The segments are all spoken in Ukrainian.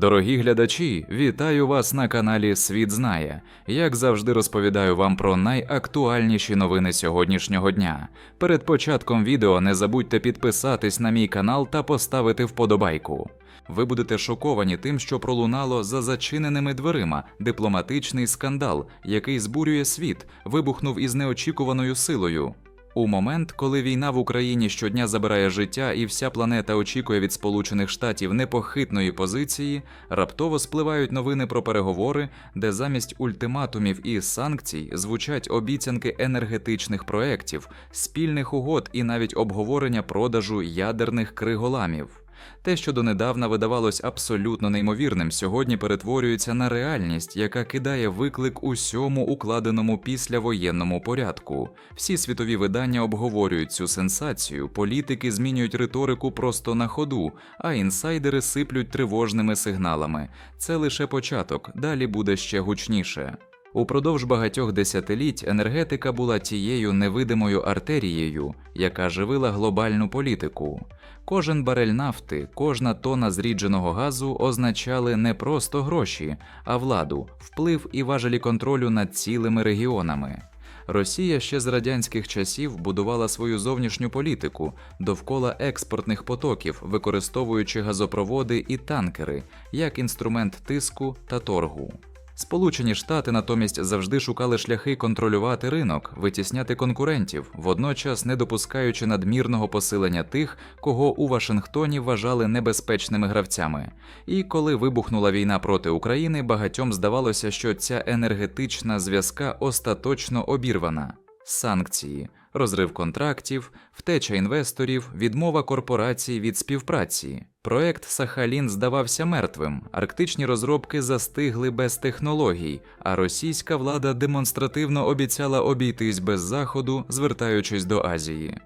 Дорогі глядачі, вітаю вас на каналі Світ Знає. Як завжди розповідаю вам про найактуальніші новини сьогоднішнього дня. Перед початком відео не забудьте підписатись на мій канал та поставити вподобайку. Ви будете шоковані тим, що пролунало за зачиненими дверима дипломатичний скандал, який збурює світ, вибухнув із неочікуваною силою. У момент, коли війна в Україні щодня забирає життя і вся планета очікує від Сполучених Штатів непохитної позиції, раптово спливають новини про переговори, де замість ультиматумів і санкцій звучать обіцянки енергетичних проєктів, спільних угод і навіть обговорення продажу ядерних криголамів. Те, що донедавна видавалось абсолютно неймовірним, сьогодні перетворюється на реальність, яка кидає виклик усьому укладеному післявоєнному порядку. Всі світові видання обговорюють цю сенсацію, політики змінюють риторику просто на ходу, а інсайдери сиплють тривожними сигналами. Це лише початок, далі буде ще гучніше. Упродовж багатьох десятиліть енергетика була тією невидимою артерією, яка живила глобальну політику. Кожен барель нафти, кожна тона зрідженого газу означали не просто гроші, а владу, вплив і важелі контролю над цілими регіонами. Росія ще з радянських часів будувала свою зовнішню політику довкола експортних потоків, використовуючи газопроводи і танкери як інструмент тиску та торгу. Сполучені Штати натомість завжди шукали шляхи контролювати ринок, витісняти конкурентів, водночас не допускаючи надмірного посилення тих, кого у Вашингтоні вважали небезпечними гравцями. І коли вибухнула війна проти України, багатьом здавалося, що ця енергетична зв'язка остаточно обірвана. Санкції, розрив контрактів, втеча інвесторів, відмова корпорацій від співпраці. Проект Сахалін здавався мертвим, арктичні розробки застигли без технологій, а російська влада демонстративно обіцяла обійтись без заходу, звертаючись до Азії.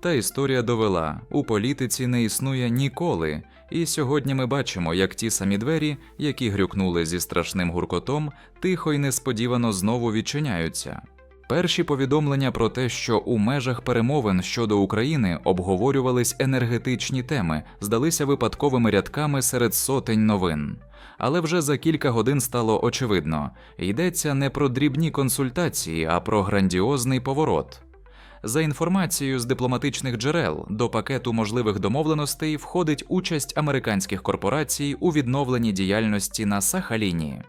Та історія довела, у політиці не існує ніколи, і сьогодні ми бачимо, як ті самі двері, які грюкнули зі страшним гуркотом, тихо й несподівано знову відчиняються. Перші повідомлення про те, що у межах перемовин щодо України обговорювались енергетичні теми, здалися випадковими рядками серед сотень новин. Але вже за кілька годин стало очевидно: йдеться не про дрібні консультації, а про грандіозний поворот. За інформацією з дипломатичних джерел, до пакету можливих домовленостей входить участь американських корпорацій у відновленні діяльності на Сахаліні.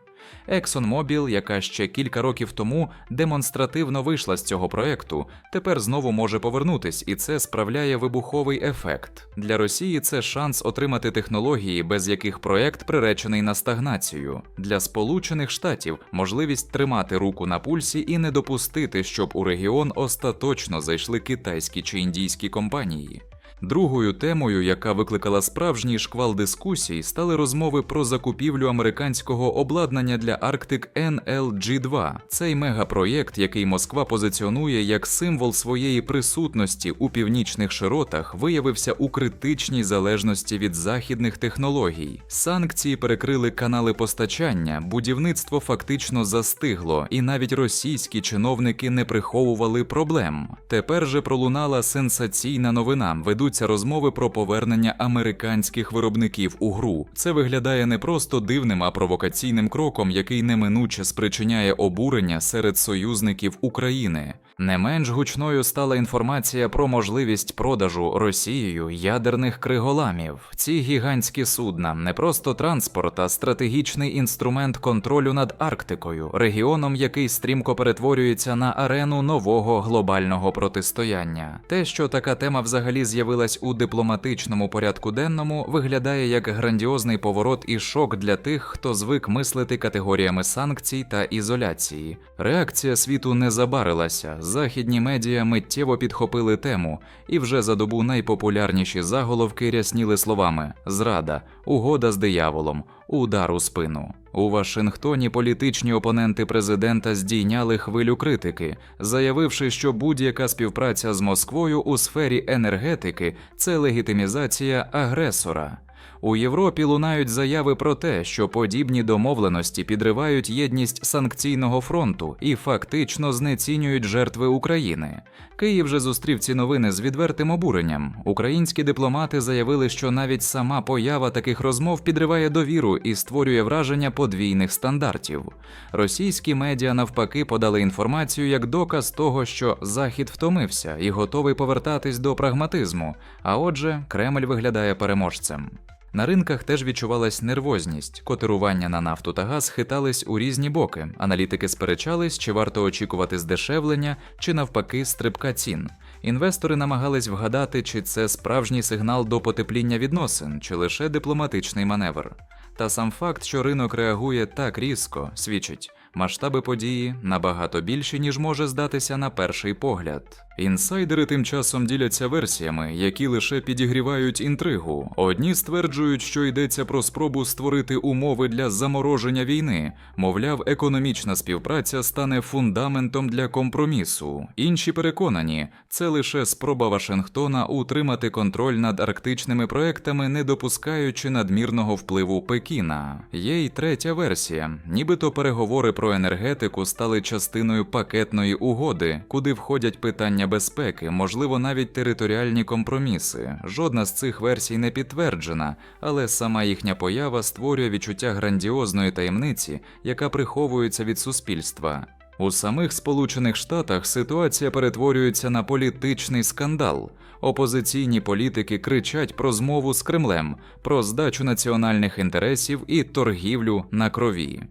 ExxonMobil, яка ще кілька років тому демонстративно вийшла з цього проекту, тепер знову може повернутись, і це справляє вибуховий ефект. Для Росії це шанс отримати технології, без яких проект приречений на стагнацію. Для Сполучених Штатів можливість тримати руку на пульсі і не допустити, щоб у регіон остаточно зайшли китайські чи індійські компанії. Другою темою, яка викликала справжній шквал дискусій, стали розмови про закупівлю американського обладнання для Арктик NLG-2. Цей мегапроєкт, який Москва позиціонує як символ своєї присутності у північних широтах, виявився у критичній залежності від західних технологій. Санкції перекрили канали постачання, будівництво фактично застигло, і навіть російські чиновники не приховували проблем. Тепер же пролунала сенсаційна новина. Ведуться розмови про повернення американських виробників у гру. Це виглядає не просто дивним, а провокаційним кроком, який неминуче спричиняє обурення серед союзників України. Не менш гучною стала інформація про можливість продажу Росією ядерних криголамів. Ці гігантські судна не просто транспорт, а стратегічний інструмент контролю над Арктикою, регіоном, який стрімко перетворюється на арену нового глобального протистояння. Те, що така тема взагалі з'явилась у дипломатичному порядку денному, виглядає як грандіозний поворот і шок для тих, хто звик мислити категоріями санкцій та ізоляції. Реакція світу не забарилася. Західні медіа миттєво підхопили тему, і вже за добу найпопулярніші заголовки рясніли словами: зрада, угода з дияволом, удар у спину. У Вашингтоні політичні опоненти президента здійняли хвилю критики, заявивши, що будь-яка співпраця з Москвою у сфері енергетики це легітимізація агресора. У Європі лунають заяви про те, що подібні домовленості підривають єдність санкційного фронту і фактично знецінюють жертви України. Київ же зустрів ці новини з відвертим обуренням. Українські дипломати заявили, що навіть сама поява таких розмов підриває довіру і створює враження подвійних стандартів. Російські медіа навпаки подали інформацію як доказ того, що Захід втомився і готовий повертатись до прагматизму. А отже, Кремль виглядає переможцем. На ринках теж відчувалась нервозність, котирування на нафту та газ хитались у різні боки. Аналітики сперечались, чи варто очікувати здешевлення, чи навпаки стрибка цін. Інвестори намагались вгадати, чи це справжній сигнал до потепління відносин, чи лише дипломатичний маневр. Та сам факт, що ринок реагує так різко, свідчить, масштаби події набагато більші, ніж може здатися на перший погляд. Інсайдери тим часом діляться версіями, які лише підігрівають інтригу. Одні стверджують, що йдеться про спробу створити умови для замороження війни, мовляв, економічна співпраця стане фундаментом для компромісу. Інші переконані, це лише спроба Вашингтона утримати контроль над арктичними проектами, не допускаючи надмірного впливу Пекіна. Є й третя версія, нібито переговори про енергетику стали частиною пакетної угоди, куди входять питання безпеки, можливо, навіть територіальні компроміси. Жодна з цих версій не підтверджена, але сама їхня поява створює відчуття грандіозної таємниці, яка приховується від суспільства. У самих Сполучених Штатах ситуація перетворюється на політичний скандал. Опозиційні політики кричать про змову з Кремлем, про здачу національних інтересів і торгівлю на крові.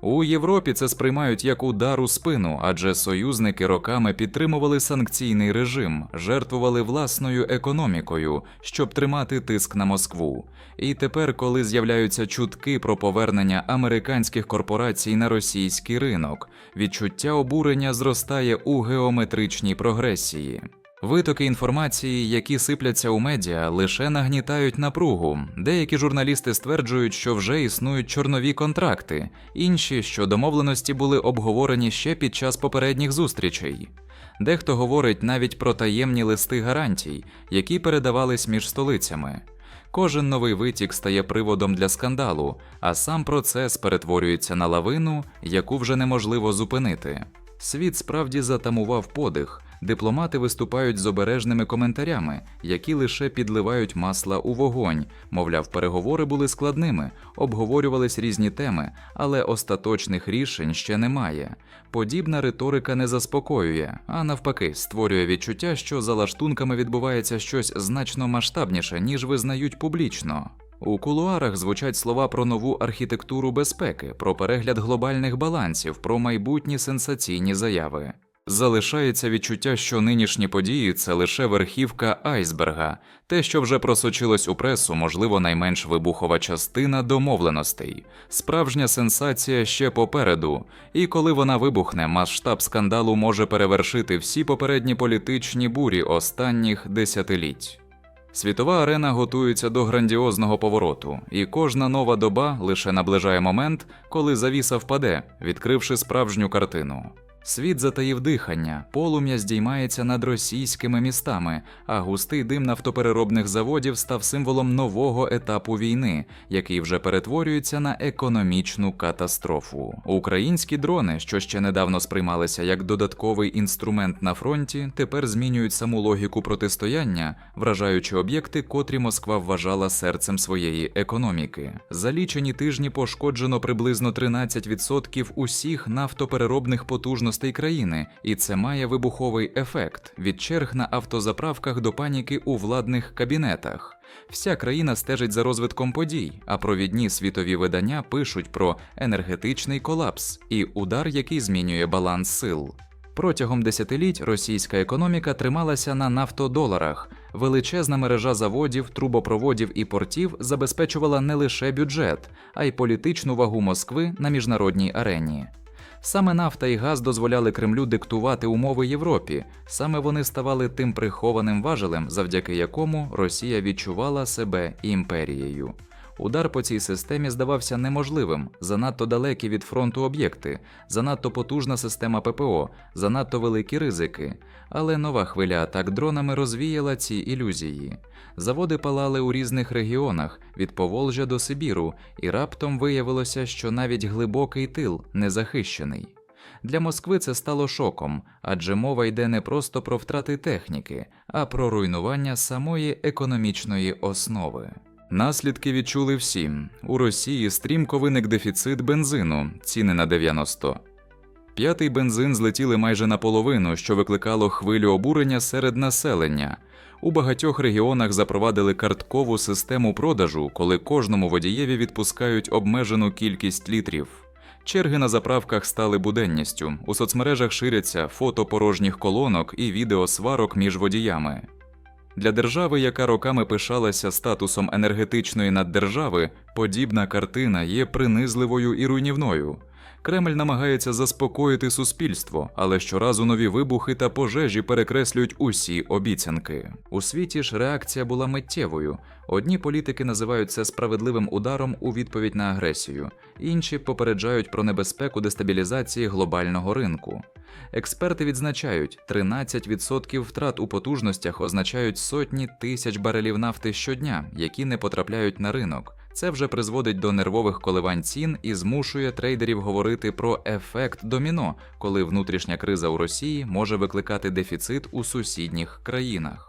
У Європі це сприймають як удар у спину, адже союзники роками підтримували санкційний режим, жертвували власною економікою, щоб тримати тиск на Москву. І тепер, коли з'являються чутки про повернення американських корпорацій на російський ринок, відчуття обурення зростає у геометричній прогресії. Витоки інформації, які сипляться у медіа, лише нагнітають напругу. Деякі журналісти стверджують, що вже існують чорнові контракти, інші, що домовленості були обговорені ще під час попередніх зустрічей. Дехто говорить навіть про таємні листи гарантій, які передавались між столицями. Кожен новий витік стає приводом для скандалу, а сам процес перетворюється на лавину, яку вже неможливо зупинити. Світ справді затамував подих. Дипломати виступають з обережними коментарями, які лише підливають масла у вогонь. Мовляв, переговори були складними, обговорювались різні теми, але остаточних рішень ще немає. Подібна риторика не заспокоює, а навпаки, створює відчуття, що за лаштунками відбувається щось значно масштабніше, ніж визнають публічно. У кулуарах звучать слова про нову архітектуру безпеки, про перегляд глобальних балансів, про майбутні сенсаційні заяви. Залишається відчуття, що нинішні події це лише верхівка айсберга, те, що вже просочилось у пресу, можливо, найменш вибухова частина домовленостей. Справжня сенсація ще попереду, і коли вона вибухне, масштаб скандалу може перевершити всі попередні політичні бурі останніх десятиліть. Світова арена готується до грандіозного повороту, і кожна нова доба лише наближає момент, коли завіса впаде, відкривши справжню картину. Світ затаїв дихання, полум'я здіймається над російськими містами, а густий дим нафтопереробних заводів став символом нового етапу війни, який вже перетворюється на економічну катастрофу. Українські дрони, що ще недавно сприймалися як додатковий інструмент на фронті, тепер змінюють саму логіку протистояння, вражаючи об'єкти, котрі Москва вважала серцем своєї економіки. За лічені тижні пошкоджено приблизно 13% усіх нафтопереробних потужностей країни, і це має вибуховий ефект від черг на автозаправках до паніки у владних кабінетах. Вся країна стежить за розвитком подій, а провідні світові видання пишуть про енергетичний колапс і удар, який змінює баланс сил. Протягом десятиліть російська економіка трималася на нафтодоларах. Величезна мережа заводів, трубопроводів і портів забезпечувала не лише бюджет, а й політичну вагу Москви на міжнародній арені. Саме нафта і газ дозволяли Кремлю диктувати умови Європі. Саме вони ставали тим прихованим важелем, завдяки якому Росія відчувала себе імперією. Удар по цій системі здавався неможливим, занадто далекі від фронту об'єкти, занадто потужна система ППО, занадто великі ризики. Але нова хвиля атак дронами розвіяла ці ілюзії. Заводи палали у різних регіонах від Поволжя до Сибіру, і раптом виявилося, що навіть глибокий тил не захищений. Для Москви це стало шоком, адже мова йде не просто про втрати техніки, а про руйнування самої економічної основи. Наслідки відчули всі. У Росії стрімко виник дефіцит бензину, ціни на 90. П'ятий бензин злетіли майже наполовину, що викликало хвилю обурення серед населення. У багатьох регіонах запровадили карткову систему продажу, коли кожному водієві відпускають обмежену кількість літрів. Черги на заправках стали буденністю. У соцмережах ширяться фото порожніх колонок і відео сварок між водіями. Для держави, яка роками пишалася статусом енергетичної наддержави, подібна картина є принизливою і руйнівною. Кремль намагається заспокоїти суспільство, але щоразу нові вибухи та пожежі перекреслюють усі обіцянки. У світі ж реакція була миттєвою. Одні політики називають це справедливим ударом у відповідь на агресію, інші попереджають про небезпеку дестабілізації глобального ринку. Експерти відзначають, 13% втрат у потужностях означають сотні тисяч барелів нафти щодня, які не потрапляють на ринок. Це вже призводить до нервових коливань цін і змушує трейдерів говорити про ефект доміно, коли внутрішня криза у Росії може викликати дефіцит у сусідніх країнах.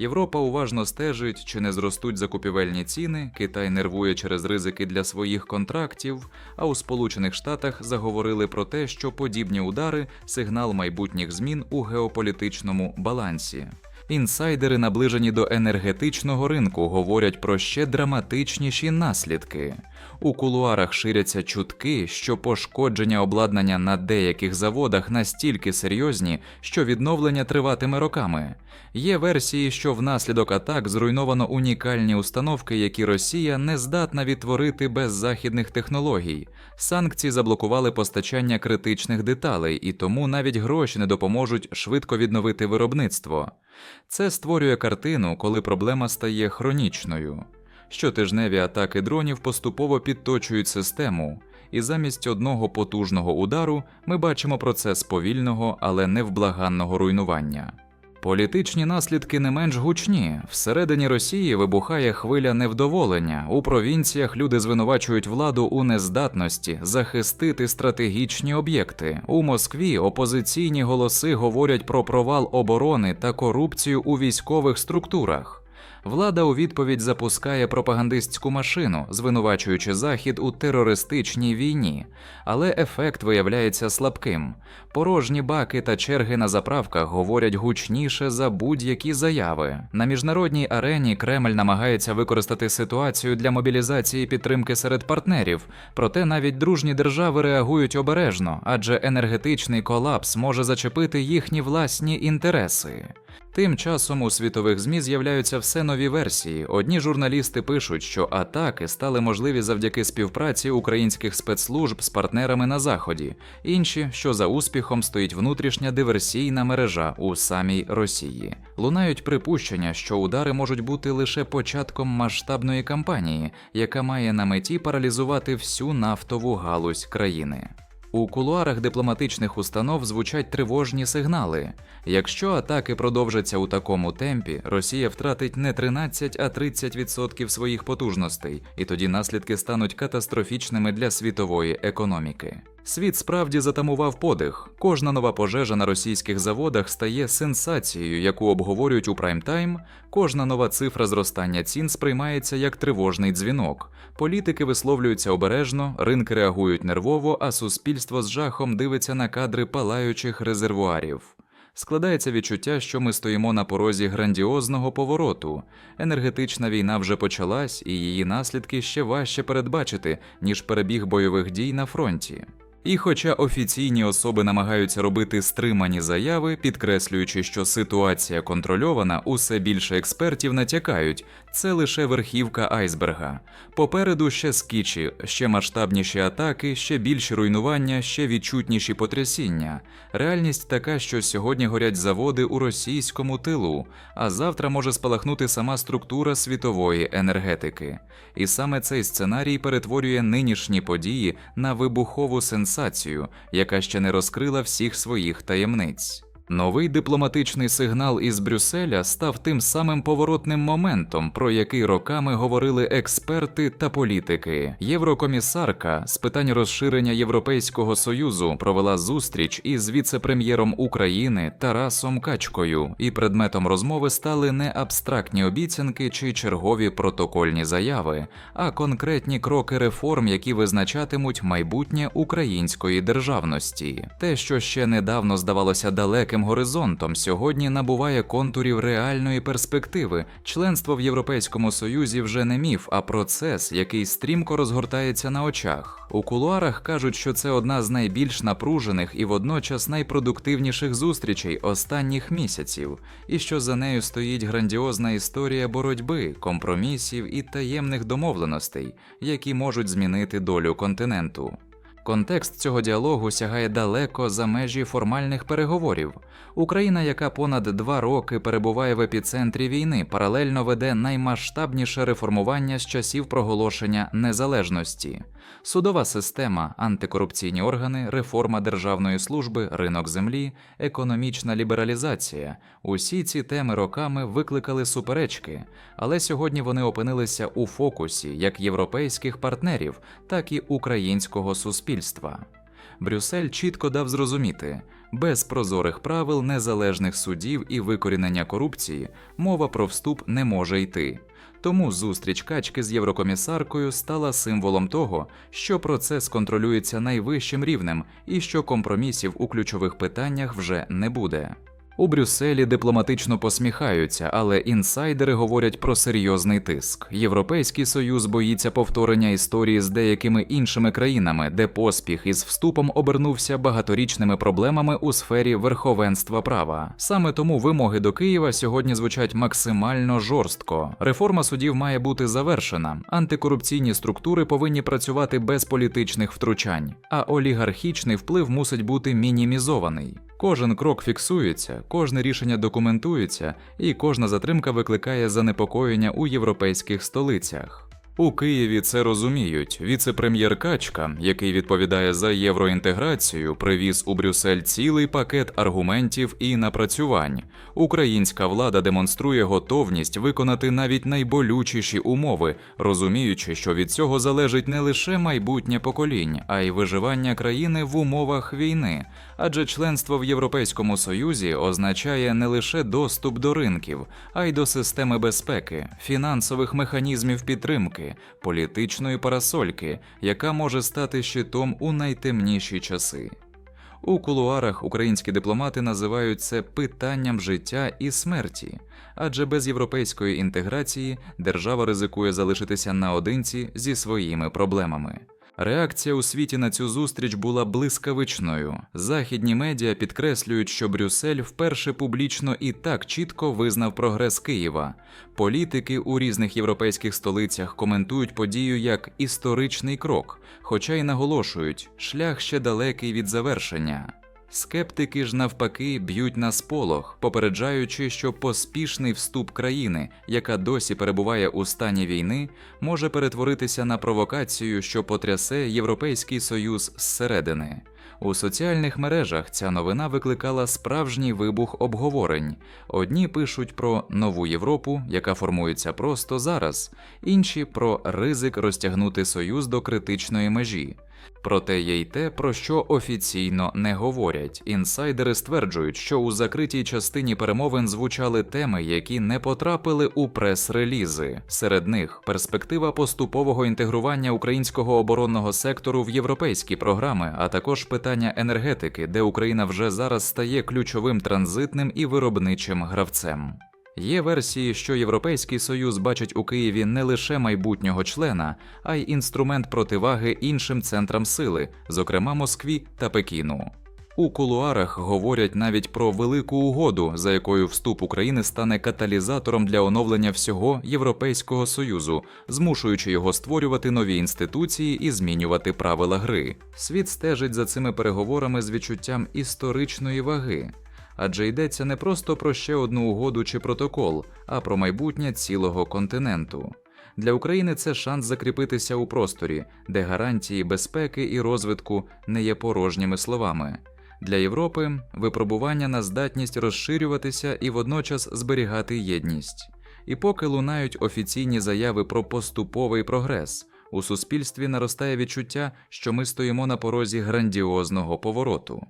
Європа уважно стежить, чи не зростуть закупівельні ціни, Китай нервує через ризики для своїх контрактів, а у Сполучених Штатах заговорили про те, що подібні удари сигнал майбутніх змін у геополітичному балансі. Інсайдери, наближені до енергетичного ринку, говорять про ще драматичніші наслідки. У кулуарах ширяться чутки, що пошкодження обладнання на деяких заводах настільки серйозні, що відновлення триватиме роками. Є версії, що внаслідок атак зруйновано унікальні установки, які Росія не здатна відтворити без західних технологій. Санкції заблокували постачання критичних деталей, і тому навіть гроші не допоможуть швидко відновити виробництво. Це створює картину, коли проблема стає хронічною. Щотижневі атаки дронів поступово підточують систему, і замість одного потужного удару ми бачимо процес повільного, але невблаганного руйнування. Політичні наслідки не менш гучні. Всередині Росії вибухає хвиля невдоволення. У провінціях люди звинувачують владу у нездатності захистити стратегічні об'єкти. У Москві опозиційні голоси говорять про провал оборони та корупцію у військових структурах. Влада у відповідь запускає пропагандистську машину, звинувачуючи Захід у терористичній війні, але ефект виявляється слабким. Порожні баки та черги на заправках говорять гучніше за будь-які заяви. На міжнародній арені Кремль намагається використати ситуацію для мобілізації підтримки серед партнерів, проте навіть дружні держави реагують обережно, адже енергетичний колапс може зачепити їхні власні інтереси. Тим часом у світових ЗМІ з'являються все нові версії. Одні журналісти пишуть, що атаки стали можливі завдяки співпраці українських спецслужб з партнерами на заході, інші, що за успіхом стоїть внутрішня диверсійна мережа у самій Росії. Лунають припущення, що удари можуть бути лише початком масштабної кампанії, яка має на меті паралізувати всю нафтову галузь країни. У кулуарах дипломатичних установ звучать тривожні сигнали. Якщо атаки продовжаться у такому темпі, Росія втратить не 13, а 30% своїх потужностей, і тоді наслідки стануть катастрофічними для світової економіки. Світ справді затамував подих. Кожна нова пожежа на російських заводах стає сенсацією, яку обговорюють у прайм-тайм. Кожна нова цифра зростання цін сприймається як тривожний дзвінок. Політики висловлюються обережно, ринки реагують нервово, а суспільство з жахом дивиться на кадри палаючих резервуарів. Складається відчуття, що ми стоїмо на порозі грандіозного повороту. Енергетична війна вже почалась, і її наслідки ще важче передбачити, ніж перебіг бойових дій на фронті. І хоча офіційні особи намагаються робити стримані заяви, підкреслюючи, що ситуація контрольована, усе більше експертів натякають, це лише верхівка айсберга. Попереду ще скічі, ще масштабніші атаки, ще більші руйнування, ще відчутніші потрясіння. Реальність така, що сьогодні горять заводи у російському тилу, а завтра може спалахнути сама структура світової енергетики. І саме цей сценарій перетворює нинішні події на вибухову сенсацію, яка ще не розкрила всіх своїх таємниць. Новий дипломатичний сигнал із Брюсселя став тим самим поворотним моментом, про який роками говорили експерти та політики. Єврокомісарка з питань розширення Європейського союзу провела зустріч із віце-прем'єром України Тарасом Качкою, і предметом розмови стали не абстрактні обіцянки чи чергові протокольні заяви, а конкретні кроки реформ, які визначатимуть майбутнє української державності. Те, що ще недавно здавалося далеким горизонтом, сьогодні набуває контурів реальної перспективи. Членство в Європейському Союзі вже не міф, а процес, який стрімко розгортається на очах. У кулуарах кажуть, що це одна з найбільш напружених і водночас найпродуктивніших зустрічей останніх місяців, і що за нею стоїть грандіозна історія боротьби, компромісів і таємних домовленостей, які можуть змінити долю континенту. Контекст цього діалогу сягає далеко за межі формальних переговорів. Україна, яка понад два роки перебуває в епіцентрі війни, паралельно веде наймасштабніше реформування з часів проголошення незалежності. Судова система, антикорупційні органи, реформа державної служби, ринок землі, економічна лібералізація усі ці теми роками викликали суперечки, але сьогодні вони опинилися у фокусі як європейських партнерів, так і українського суспільства. Брюссель чітко дав зрозуміти, без прозорих правил, незалежних судів і викорінення корупції мова про вступ не може йти. Тому зустріч качки з єврокомісаркою стала символом того, що процес контролюється найвищим рівнем і що компромісів у ключових питаннях вже не буде. У Брюсселі дипломатично посміхаються, але інсайдери говорять про серйозний тиск. Європейський союз боїться повторення історії з деякими іншими країнами, де поспіх із вступом обернувся багаторічними проблемами у сфері верховенства права. Саме тому вимоги до Києва сьогодні звучать максимально жорстко. Реформа судів має бути завершена. Антикорупційні структури повинні працювати без політичних втручань, а олігархічний вплив мусить бути мінімізований. Кожен крок фіксується, кожне рішення документується, і кожна затримка викликає занепокоєння у європейських столицях. У Києві це розуміють. Віце-прем'єр Качка, який відповідає за євроінтеграцію, привіз у Брюссель цілий пакет аргументів і напрацювань. Українська влада демонструє готовність виконати навіть найболючіші умови, розуміючи, що від цього залежить не лише майбутнє поколінь, а й виживання країни в умовах війни. Адже членство в Європейському Союзі означає не лише доступ до ринків, а й до системи безпеки, фінансових механізмів підтримки політичної парасольки, яка може стати щитом у найтемніші часи. У кулуарах українські дипломати називають це питанням життя і смерті, адже без європейської інтеграції держава ризикує залишитися наодинці зі своїми проблемами. Реакція у світі на цю зустріч була блискавичною. Західні медіа підкреслюють, що Брюссель вперше публічно і так чітко визнав прогрес Києва. Політики у різних європейських столицях коментують подію як історичний крок, хоча й наголошують, шлях ще далекий від завершення. Скептики ж навпаки б'ють на сполох, попереджаючи, що поспішний вступ країни, яка досі перебуває у стані війни, може перетворитися на провокацію, що потрясе Європейський Союз зсередини. У соціальних мережах ця новина викликала справжній вибух обговорень. Одні пишуть про нову Європу, яка формується просто зараз, інші про ризик розтягнути союз до критичної межі. Проте є й те, про що офіційно не говорять. Інсайдери стверджують, що у закритій частині перемовин звучали теми, які не потрапили у прес-релізи. Серед них перспектива поступового інтегрування українського оборонного сектору в європейські програми, а також питання енергетики, де Україна вже зараз стає ключовим транзитним і виробничим гравцем. Є версії, що Європейський Союз бачить у Києві не лише майбутнього члена, а й інструмент противаги іншим центрам сили, зокрема Москві та Пекіну. У кулуарах говорять навіть про велику угоду, за якою вступ України стане каталізатором для оновлення всього Європейського союзу, змушуючи його створювати нові інституції і змінювати правила гри. Світ стежить за цими переговорами з відчуттям історичної ваги, адже йдеться не просто про ще одну угоду чи протокол, а про майбутнє цілого континенту. Для України це шанс закріпитися у просторі, де гарантії безпеки і розвитку не є порожніми словами. Для Європи випробування на здатність розширюватися і водночас зберігати єдність. І поки лунають офіційні заяви про поступовий прогрес, у суспільстві наростає відчуття, що ми стоїмо на порозі грандіозного повороту.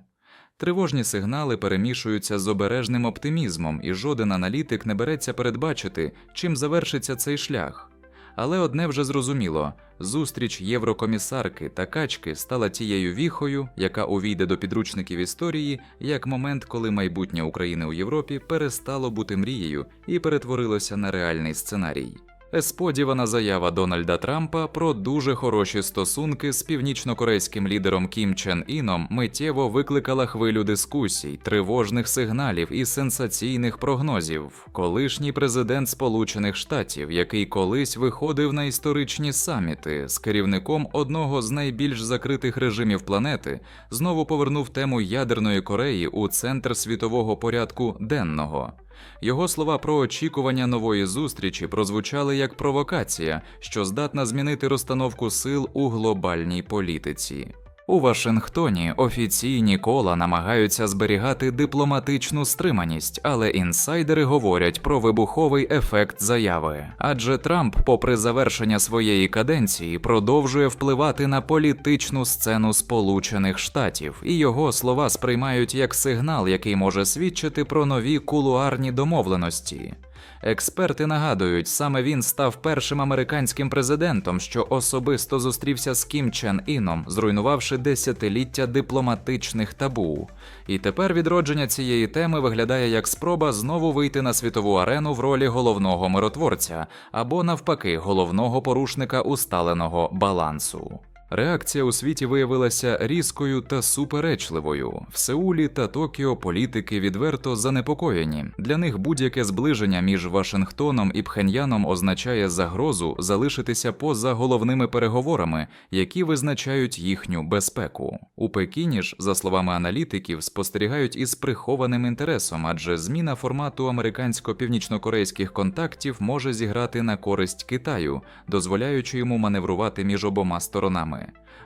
Тривожні сигнали перемішуються з обережним оптимізмом, і жоден аналітик не береться передбачити, чим завершиться цей шлях. Але одне вже зрозуміло: зустріч єврокомісарки та качки стала тією віхою, яка увійде до підручників історії як момент, коли майбутнє України у Європі перестало бути мрією і перетворилося на реальний сценарій. Есподівана заява Дональда Трампа про дуже хороші стосунки з північнокорейським лідером Кім Чен Іном миттєво викликала хвилю дискусій, тривожних сигналів і сенсаційних прогнозів. Колишній президент Сполучених Штатів, який колись виходив на історичні саміти з керівником одного з найбільш закритих режимів планети, знову повернув тему ядерної Кореї у центр світового порядку денного. Його слова про очікування нової зустрічі прозвучали як провокація, що здатна змінити розстановку сил у глобальній політиці. У Вашингтоні офіційні кола намагаються зберігати дипломатичну стриманість, але інсайдери говорять про вибуховий ефект заяви. Адже Трамп, попри завершення своєї каденції, продовжує впливати на політичну сцену Сполучених Штатів, і його слова сприймають як сигнал, який може свідчити про нові кулуарні домовленості. Експерти нагадують, саме він став першим американським президентом, що особисто зустрівся з Кім Чен Іном, зруйнувавши десятиліття дипломатичних табу. І тепер відродження цієї теми виглядає як спроба знову вийти на світову арену в ролі головного миротворця або навпаки головного порушника усталеного балансу. Реакція у світі виявилася різкою та суперечливою. В Сеулі та Токіо політики відверто занепокоєні. Для них будь-яке зближення між Вашингтоном і Пхеньяном означає загрозу залишитися поза головними переговорами, які визначають їхню безпеку. У Пекіні ж, за словами аналітиків, спостерігають із прихованим інтересом, адже зміна формату американсько-північно-корейських контактів може зіграти на користь Китаю, дозволяючи йому маневрувати між обома сторонами.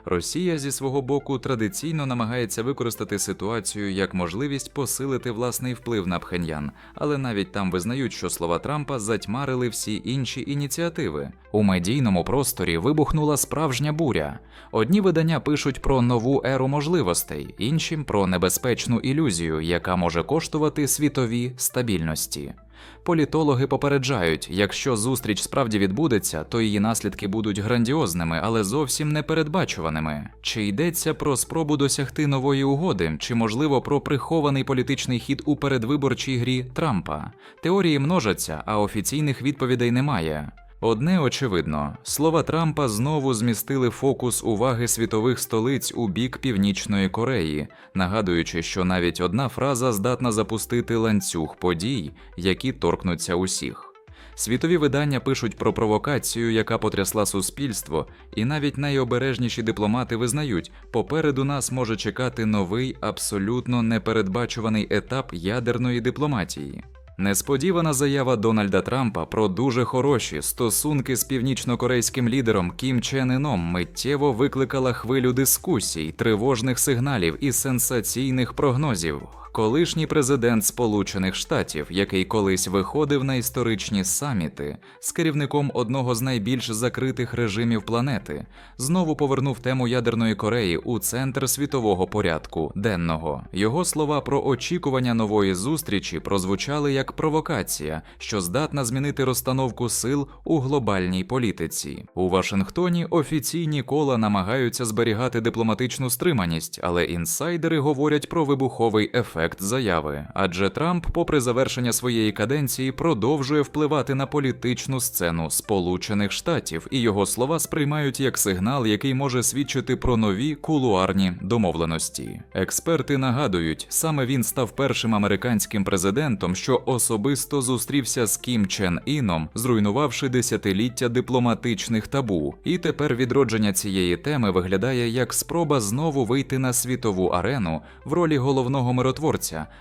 Росія зі свого боку традиційно намагається використати ситуацію як можливість посилити власний вплив на Пхеньян, але навіть там визнають, що слова Трампа затьмарили всі інші ініціативи. У медійному просторі вибухнула справжня буря. Одні видання пишуть про нову еру можливостей, інші про небезпечну ілюзію, яка може коштувати світові стабільності. Політологи попереджають, якщо зустріч справді відбудеться, то її наслідки будуть грандіозними, але зовсім непередбачуваними. Чи йдеться про спробу досягти нової угоди, чи можливо про прихований політичний хід у передвиборчій грі Трампа? Теорії множаться, а офіційних відповідей немає. Одне очевидно, слова Трампа знову змістили фокус уваги світових столиць у бік Північної Кореї, нагадуючи, що навіть одна фраза здатна запустити ланцюг подій, які торкнуться усіх. Світові видання пишуть про провокацію, яка потрясла суспільство, і навіть найобережніші дипломати визнають, попереду нас може чекати новий, абсолютно непередбачуваний етап ядерної дипломатії. Несподівана заява Дональда Трампа про дуже хороші стосунки з північнокорейським лідером Кім Чен Іном миттєво викликала хвилю дискусій, тривожних сигналів і сенсаційних прогнозів. Колишній президент Сполучених Штатів, який колись виходив на історичні саміти з керівником одного з найбільш закритих режимів планети, знову повернув тему ядерної Кореї у центр світового порядку денного. Його слова про очікування нової зустрічі прозвучали як провокація, що здатна змінити розстановку сил у глобальній політиці. У Вашингтоні офіційні кола намагаються зберігати дипломатичну стриманість, але інсайдери говорять про вибуховий ефект ефект заяви, адже Трамп, попри завершення своєї каденції, продовжує впливати на політичну сцену Сполучених Штатів, і його слова сприймають як сигнал, який може свідчити про нові кулуарні домовленості. Експерти нагадують, саме він став першим американським президентом, що особисто зустрівся з Кім Чен Іном, зруйнувавши десятиліття дипломатичних табу. І тепер відродження цієї теми виглядає як спроба знову вийти на світову арену в ролі головного миротворця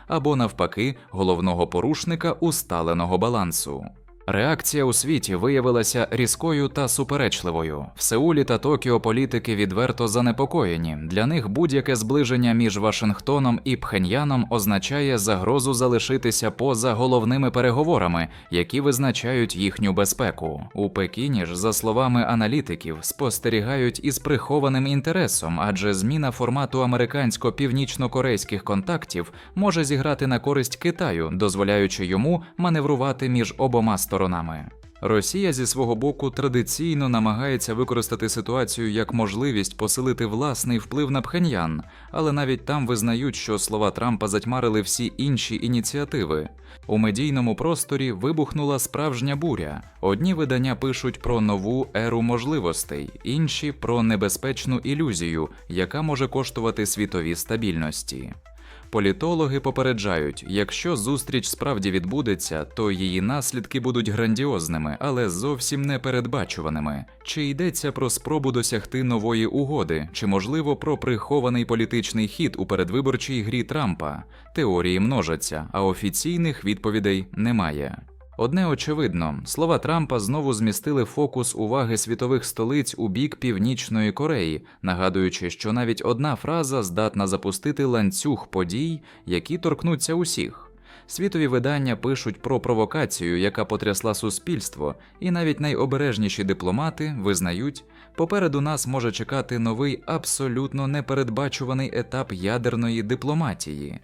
або навпаки головного порушника усталеного балансу. Реакція у світі виявилася різкою та суперечливою. В Сеулі та Токіо політики відверто занепокоєні. Для них будь-яке зближення між Вашингтоном і Пхеньяном означає загрозу залишитися поза головними переговорами, які визначають їхню безпеку. У Пекіні ж, за словами аналітиків, спостерігають із прихованим інтересом, адже зміна формату американсько-північно-корейських контактів може зіграти на користь Китаю, дозволяючи йому маневрувати між обома сторонами. Росія зі свого боку традиційно намагається використати ситуацію як можливість посилити власний вплив на Пхеньян, але навіть там визнають, що слова Трампа затьмарили всі інші ініціативи. У медійному просторі вибухнула справжня буря. Одні видання пишуть про нову еру можливостей, інші про небезпечну ілюзію, яка може коштувати світові стабільності. Політологи попереджають, якщо зустріч справді відбудеться, то її наслідки будуть грандіозними, але зовсім непередбачуваними. Чи йдеться про спробу досягти нової угоди, чи можливо про прихований політичний хід у передвиборчій грі Трампа? Теорії множаться, а офіційних відповідей немає. Одне очевидно, слова Трампа знову змістили фокус уваги світових столиць у бік Північної Кореї, нагадуючи, що навіть одна фраза здатна запустити ланцюг подій, які торкнуться усіх. Світові видання пишуть про провокацію, яка потрясла суспільство, і навіть найобережніші дипломати визнають, попереду нас може чекати новий абсолютно непередбачуваний етап ядерної дипломатії.